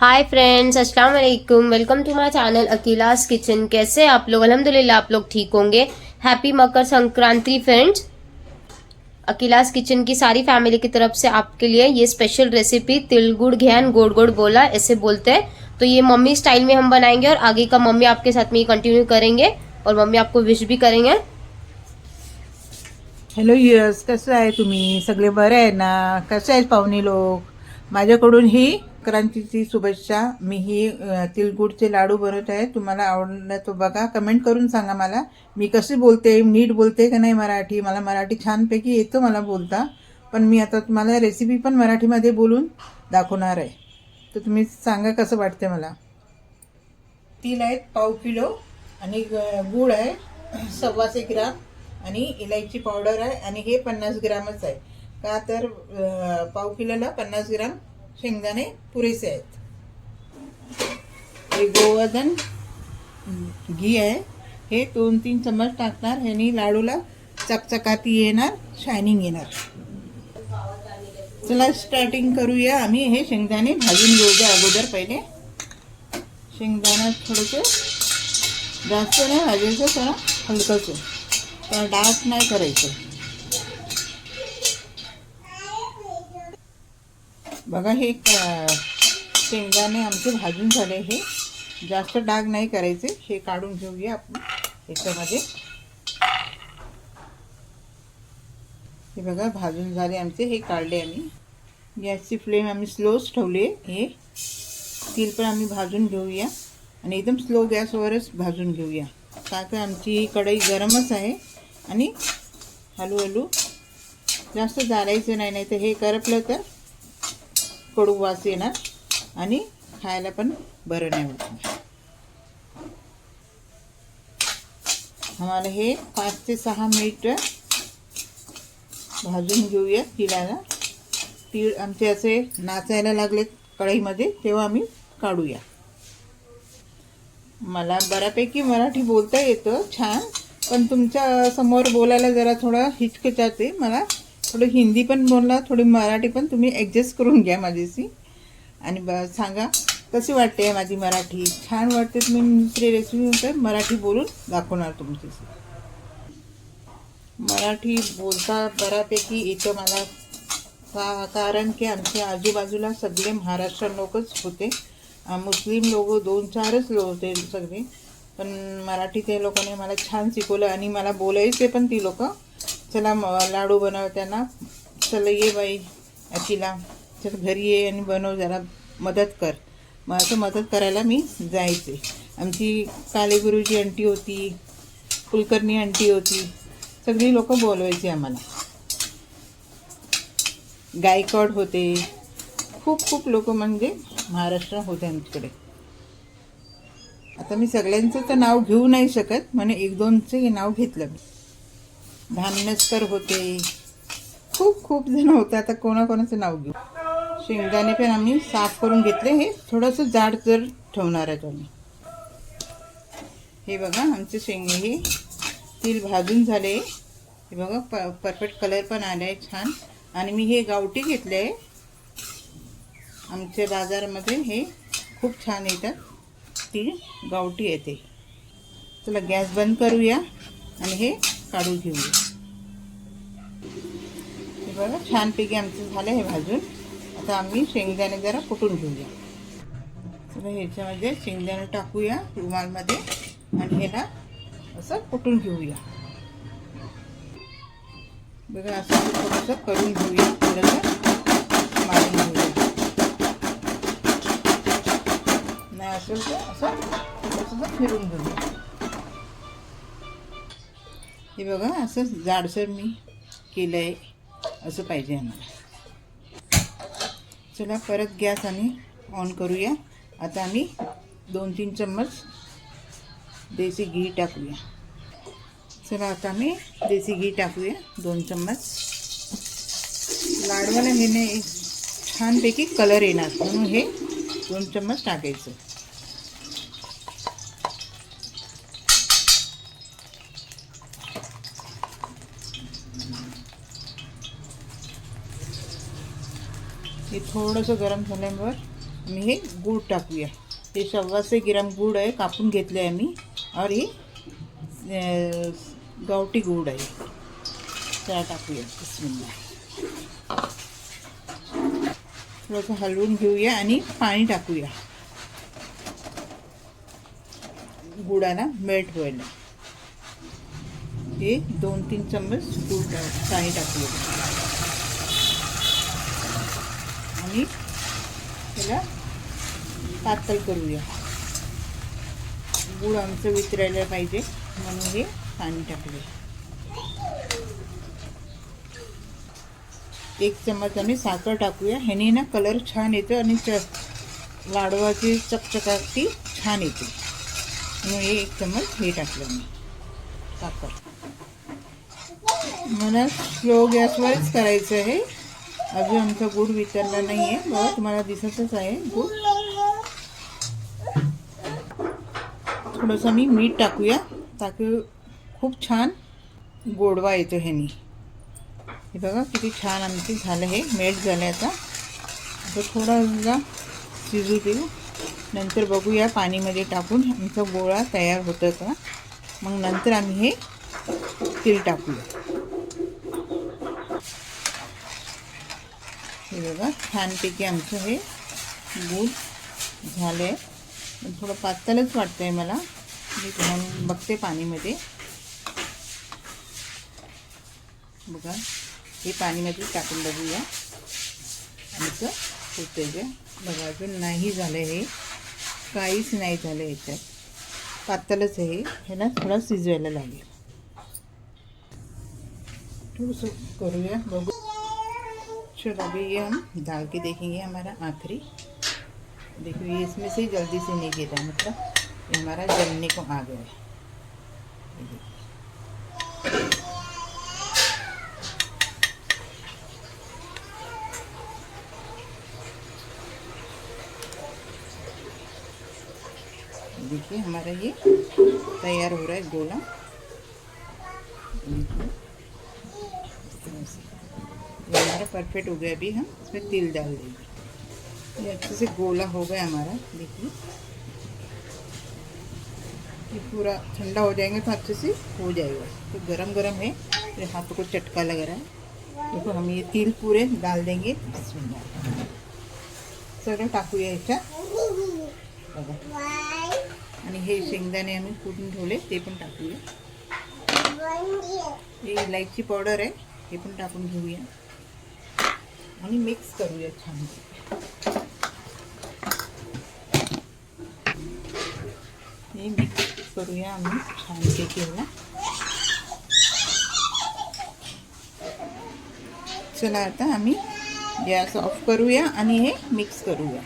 हाय friends अस्सलाम वालेकुम welcome to my channel Akila's kitchen कैसे आप लोग? अल्हम्दुलिल्लाह आप लोग ठीक होंगे। Happy Makar Sankranti friends Akila's kitchen की सारी फैमिली की तरफ़ से आपके लिए ये स्पेशल रेसिपी तिल गुड़ घेन गोड़ गोड़ बोला, ऐसे बोलते हैं। तो ये मम्मी स्टाइल में हम बनाएँगे और आगे का मम्मी आपके साथ में ये कंटिन्यू करेंगे और मम्मी आपको विश भी करेंगे। हॅलो यस कसं आहे तुम्ही? सगळे बरे आहे ना? कसे आहेत पाहुणे लोक? माझ्याकडून ही संक्रांतीची शुभेच्छा. मी ही अ, लाडू बनवत आहे. तुम्हाला आवडलं तो बघा. कमेंट करून सांगा मला. मी कशी बोलते? नीट बोलते का नाही मराठी? मला मराठी छानपैकी येतो मला बोलता. पण मी आता तुम्हाला रेसिपी पण मराठीमध्ये बोलून दाखवणार आहे. तर तुम्ही सांगा कसं वाटते मला. तिल आहेत पाव किलो आणि ग- गूळ आहे सव्वाशे ग्राम आणि इलायची पावडर आहे आणि हे पन्नास ग्रामच आहे. का तर पाव किलोला पन्नास ग्राम शेंगदाणे पुरेसे आहेत. हे गोवर्धन घी आहे. हे दोन तीन चम्मच टाकणार. ह्यानी लाडूला चकचकाती येणार शायनिंग येणार. चला स्टार्टिंग करूया आम्ही. हे शेंगदाणे भाजून घेऊया अगोदर पहिले. शेंगदाणा थोडंसं जास्त नाही भाजायचं थोडं हलकंच तर डार्क नाही करायचं. बघा हे शेंगाने शेंगदाणे आमचे भाजून झाले हे. जास्त डाग नाही करायचे. हे काढून घेऊया आपण याच्यामध्ये. हे बघा भाजून झाले आमचे. हे काढले आम्ही. गॅसची फ्लेम आम्ही स्लोच ठेवली हे तील पण आम्ही भाजून घेऊया. आणि एकदम स्लो गॅसवरच भाजून घेऊया. का तर आमची कढई गरमच आहे. आणि हळूहळू जास्त जाळायचं नाही नाही तर हे करपलं तर कडू वास येणार आणि खायला पण बरं नाही होत आम्हाला हे पाच ते सहा मिनिट भाजून घेऊया तिळाला तीळ आमचे असे नाचायला लागलेत कढईमध्ये तेव्हा आम्ही काढूया. मला बऱ्यापैकी मराठी बोलता येतं छान पण तुमच्यासमोर बोलायला जरा थोडं हिचकिचाते मला थोडं हिंदी पण बोलला थोडी मराठी पण तुम्ही ॲडजस्ट करून घ्या माझ्याशी. आणि ब सांगा कशी वाटते माझी मराठी? छान वाटते तुम्ही दुसरी रेसिपी मराठी बोलून दाखवणार तुमच्याशी. मराठी बोलता बऱ्यापैकी येतं मला. का कारण की आमच्या आजूबाजूला सगळे महाराष्ट्र लोकच होते. मुस्लिम लोक दोन चारच लोक होते सगळे. पण मराठी ते लोकांनी मला छान शिकवलं आणि मला बोलायचे पण ती लोक. चला लाडू लाडू बनवताना चला ये बाई अशीला चल घरी ये आणि बनव जरा मदत कर. मग असं मदत करायला मी जायचे. आमची काले गुरुजी आंटी होती कुलकर्णी आंटी होती सगळी लोक बोलवायची आम्हाला. गायकवाड होते. खूप खूप लोक म्हणजे महाराष्ट्र होते आमच्याकडे. आता मी सगळ्यांचं तर नाव घेऊ नाही शकत म्हणे एक दोनचे नाव घेतलं मी. धामनसकर होते. खूप खूप जण होते. आता कोणाकोणाचं नाव घेऊ? शेंगदाणे पण आम्ही साफ करून घेतले. हे थोडंसं जाड जर ठेवणार आहे आम्ही हे बघा आमचे शेंगे हे तील भाजून झाले. हे बघा प परफेक्ट कलर पण आले आहे छान. आणि मी हे गावठी घेतले. आहे आमच्या बाजारामध्ये हे खूप छान येतात. ती गावठी येते. चला गॅस बंद करूया. आणि हे काढून घेऊया हे बघा छानपैकी आमचं झालं हे भाजून. आता आम्ही शेंगदाणे जरा कुटून घेऊया. चला ह्याच्यामध्ये शेंगदाणे टाकूया रुमालमध्ये आणि ह्याला असं कुटून घेऊया. बघा असं थोडंसं करून घेऊया. थोडंसं मारून घेऊया. नाही असेल तर असं थोडंसं फिरून घेऊया. हे बघा असं जाडसर मी केलं आहे असं पाहिजे आम्हाला. चला परत गॅस आम्ही ऑन करूया. आता आम्ही दोन तीन चम्मच देसी घी टाकूया. चला आता आम्ही देसी घी टाकूया दोन चम्मच. लाडवाला ह्याने छानपैकी कलर येणार म्हणून हे दोन चम्मच टाकायचं. हे थोडंसं गरम झाल्यावर मी हे गूळ टाकूया. हे सव्वाशे ग्राम गूळ आहे कापून घेतले आहे मी और हे गावठी गूळ आहे. त्या टाकूया बिस्मिल्ला थोडंसं हलवून घेऊया आणि पाणी टाकूया. गुडाला मेल्ट व्हायला. हे दोन तीन चम्मच गूळ पाणी टाकूया. आणि त्याला पातळ करूया. गुळ आमचं वितरायला पाहिजे म्हणून हे पाणी टाकले एक चम्मच आम्ही साखर टाकूया. ह्याने ना कलर छान येतो आणि च लाडवाची चकचकाटी छान येते. म्हणून हे एक चम्मच हे टाकलं मी साखर. मला स्लो गॅसवरच करायचं आहे. अजून आमचा गूळ वितरला नाही आहे बघा तुम्हाला दिसतच आहे. गूळ थोडंसं मी मीठ टाकूया. ताकी खूप छान गोडवा येतो ह्यानी. हे बघा किती छान आमचे झालं हे. मेल्ट झालं आता. आता थोडा शिजू देऊ. नंतर बघूया पाणीमध्ये टाकून आमचा गोळा तयार होतो का. मग नंतर आम्ही हे तेल टाकूया. हे बघा छानपैकी आमचं हे दूध झालं आहे थोडं पातळच वाटतं आहे मला. मी म्हणून बघते पाणीमध्ये. बघा हे पाणीमध्ये टाकून बघूया. आमचं होतं बघा अजून नाही झालं हे. काहीच नाही झालं याच्यात पातळच आहे ह्याला थोडा शिजवायला लागेल. थोडंसं करूया. बघू. चलो अभी ये हम डाल के देखेंगे हमारा आखिरी देखिए, ये इसमें से जल्दी से नहीं गिरा मतलब ये हमारा जलने को आ गया है देखिए। हमारा ये तैयार हो रहा है गोला देखिए। ये हमारा परफेक्ट हो गया अभी हम इसमें तिल डाल देंगे। ये अच्छे से गोला हो गया हमारा देखिए। ये पूरा ठंडा हो जाएँगे तो अच्छे से हो जाएगा। तो गरम गरम है मेरे हाथों को चटका लग रहा है। देखो हम ये तिल पूरे डाल देंगे। बिस्मिल्लाह. सगळं टाकूया ह्याच्यात बघा आणि हे शेंगदाणे आम्ही कुटून ठेवले ते पण टाकूया. हे इलायची पावडर आहे हे पण टाकून घेऊया. आणि मिक्स करूया छान. हे मिक्स करूया आम्ही छानपैकी ह्याला चला आता आम्ही गॅस ऑफ करूया आणि हे मिक्स करूया.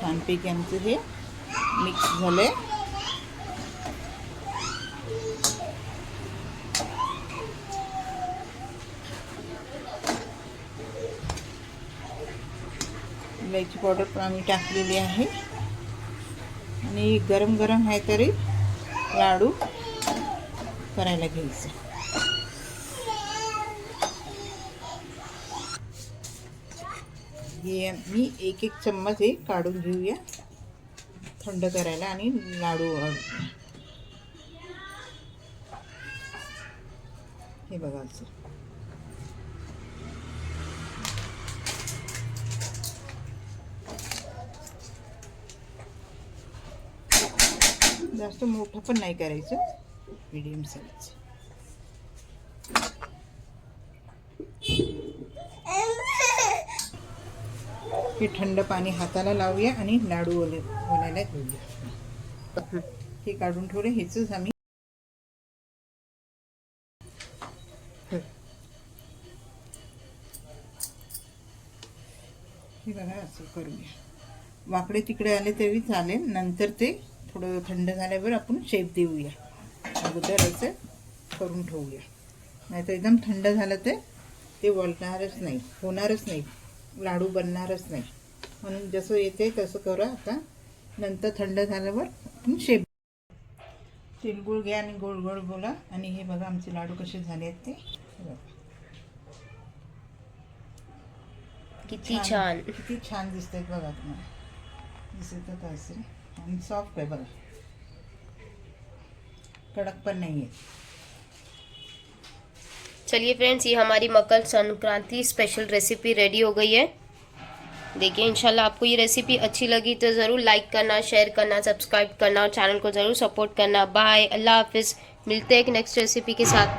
छानपैकी आमचं हे मिक्स झालंय. इलायची पावडर पण आम्ही टाकलेली आहे. आणि गरम गरम आहे तरी लाडू करायला घ्यायचं. हे मी एक एक चम्मच हे काढून घेऊया थंड करायला आणि लाडू हे बघा असं. जास्त मोठं पण नाही करायचं. मीडियम साईज हे थंड पाणी हाताला लावूया आणि लाडू ओले ओलायला घेऊया हे काढून ठेवले हेच आम्ही हे बघा असं करूया. वाकडे तिकडे आले तरी चालेल नंतर ते थोडं थंड झाल्यावर आपण शेप देऊया. अगोदर असं करून ठेवूया. नाहीतर एकदम थंड झालं तर ते वळणारच नाही होणारच नाही लाडू बनणारच नाही. म्हणून जसं येते तसं करा आता. नंतर थंड झाल्यावर आपण शेप तिळगुळ घ्या आणि गोड गोड बोला. आणि हे बघा आमचे लाडू कसे झाले आहेत ते. बघा. किती छान किती छान दिसतात बघा तुम्हाला. दिसतच असेल सॉफ्ट आहे कडक पण नाही आहे चलिए फ्रेंड्स ये हमारी Makar Sankranti special recipe ready हो गई है। देखिए, इंशाल्लाह आपको ये रेसिपी अच्छी लगी तो ज़रूर लाइक करना शेयर करना सब्सक्राइब करना और चैनल को ज़रूर सपोर्ट करना। बाय अल्लाह हाफिज़। मिलते हैं एक नेक्स्ट रेसिपी के साथ।